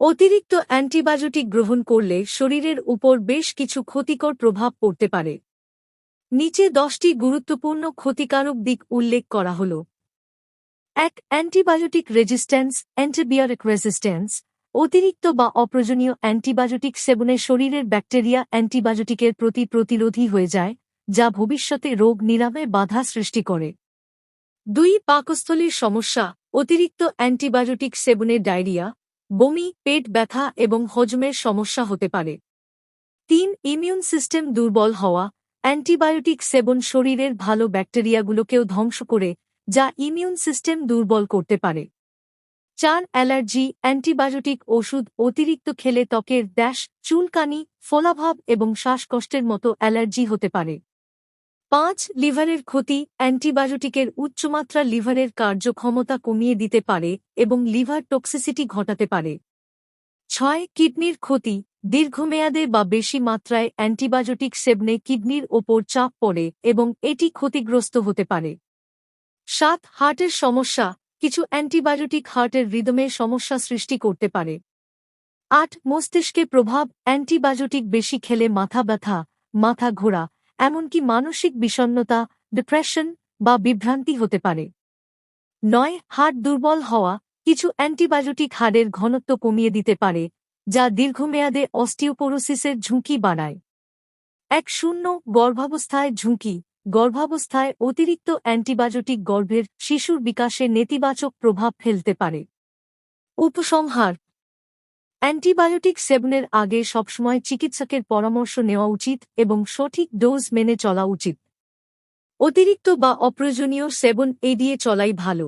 অতিরিক্ত অ্যান্টিবায়োটিক গ্রহণ করলে শরীরের উপর বেশ কিছু ক্ষতিকর প্রভাব পড়তে পারে। নিচে দশটি গুরুত্বপূর্ণ ক্ষতিকারক দিক উল্লেখ করা হল। এক, অ্যান্টিবায়োটিক রেজিস্ট্যান্স অ্যান্টিবায়োটিক রেজিস্ট্যান্স, অতিরিক্ত বা অপ্রয়োজনীয় অ্যান্টিবায়োটিক সেবনে শরীরের ব্যাকটেরিয়া অ্যান্টিবায়োটিকের প্রতি প্রতিরোধী হয়ে যায়, যা ভবিষ্যতে রোগ নিরামে বাধা সৃষ্টি করে। দুই, পাকস্থলীর সমস্যা, অতিরিক্ত অ্যান্টিবায়োটিক সেবনে ডায়রিয়া বমি, পেট ব্যথা এবং হজমের সমস্যা হতে পারে। তিন, ইমিউন সিস্টেম দুর্বল হওয়া, অ্যান্টিবায়োটিক সেবন শরীরের ভালো ব্যাকটেরিয়াগুলোকেও ধ্বংস করে, যা ইমিউন সিস্টেম দুর্বল করতে পারে। চার, অ্যালার্জি, অ্যান্টিবায়োটিক ওষুধ, অতিরিক্ত খেলে ত্বকের ড্যাশ, চুলকানি, ফোলাভাব এবং শ্বাসকষ্টের মতো অ্যালার্জি হতে পারে। পাঁচ লিভারের ক্ষতি অ্যান্টিবায়োটিকের উচ্চমাত্রা লিভারের কার্যক্ষমতা কমিয়ে দিতে পারে এবং লিভার টক্সিসিটি ঘটাতে পারে। ছয় কিডনির ক্ষতি দীর্ঘমেয়াদে বা বেশি মাত্রায় অ্যান্টিবায়োটিক সেবনে কিডনির ওপর চাপ পড়ে এবং এটি ক্ষতিগ্রস্ত হতে পারে। সাত হার্টের সমস্যা কিছু অ্যান্টিবায়োটিক হার্টের রিদমে সমস্যা সৃষ্টি করতে পারে। আট মস্তিষ্কে প্রভাব অ্যান্টিবায়োটিক বেশি খেলে মাথা ব্যথা, মাথা ঘোরা এমনকি মানসিক বিষণ্নতা ডিপ্রেশন বা বিভ্রান্তি হতে পারে। নয়, হাড় দুর্বল হওয়া কিছু অ্যান্টিবায়োটিক হাড়ের ঘনত্ব কমিয়ে দিতে পারে, যা দীর্ঘমেয়াদে অস্টিওপোরোসিসের ঝুঁকি বাড়ায়। এক, শূন্য, গর্ভাবস্থায় ঝুঁকি। গর্ভাবস্থায় অতিরিক্ত অ্যান্টিবায়োটিক গর্ভের শিশুর বিকাশে নেতিবাচক প্রভাব ফেলতে পারে। উপসংহার অ্যান্টিবায়োটিক সেবনের আগে সবসময় চিকিৎসকের পরামর্শ নেওয়া উচিত এবং সঠিক ডোজ মেনে চলা উচিত। অতিরিক্ত বা অপ্রয়োজনীয় সেবন এড়িয়ে চলাই ভালো।